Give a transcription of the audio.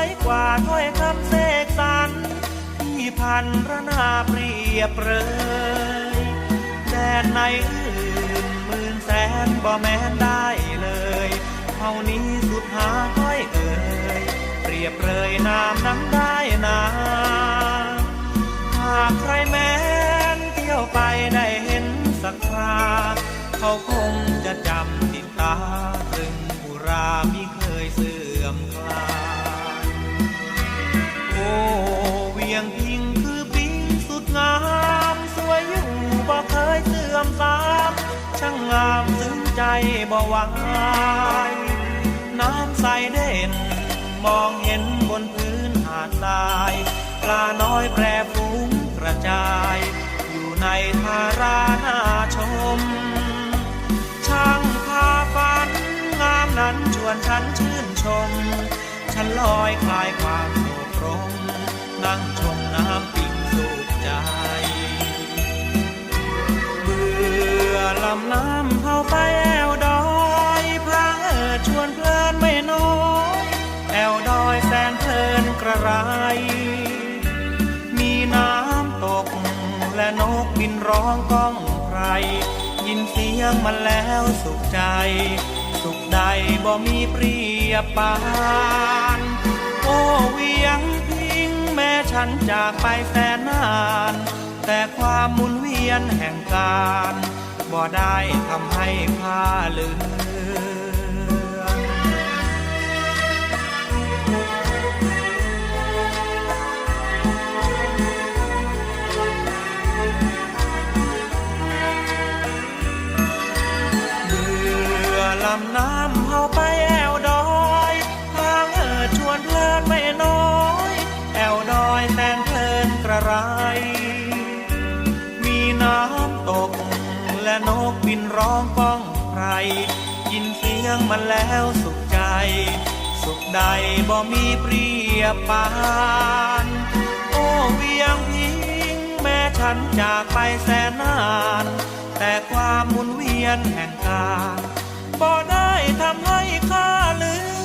วยกว่าถ้อยคำเสกสรรที่พันระนาเปรียบเปรยแดนในอื่นหมื่นแสนบ่แม้นได้เลยเท่านี้สุดหาค่อยเอ่ยเปรียบเปรยนามนั้นได้นาหากใครแม้นเที่ยวไปได้เห็นสักครา เขาคงจะจำติดตาตรึงบุรามิ ช่างงามซึ้งใจบ่หวายน้ำใสเด่น มองเห็นบนพื้นหาดทราย ปลาน้อยแปรฟุ้งกระจาย อยู่ในทารานาชม ช่างพาฝันงามนั้นชวนฉันชื่นชม ฉันลอยคลายความโศกรมนั่งชมน้ำปิงสุขใจำน้ำเข้าไปแอวดอยพระเอิดชวนเพลินไม่น้อยแอวดอยแสนเพลินกระไร มีน้ำตกและนกบินร้องก้องไพรยินเสียงมันแล้วสุขใจ สุขใดบ่มีเปรียบปานโอ้เวียงพิงแม้ฉันจากไปแสนนาน แต่ความหมุนเวียนแห่งการ ได้ทำให้ผ้าเหลืองเรือลำน้ำ องก้องใคร ยินเสียงมันแล้วสุขใจ สุขใดบ่มีเปรียบปาน โอ้เวียงพิงแม้ฉันจากไปแสนนาน แต่ความหมุนเวียนแห่งการบ่ได้ทำให้ข้าลืม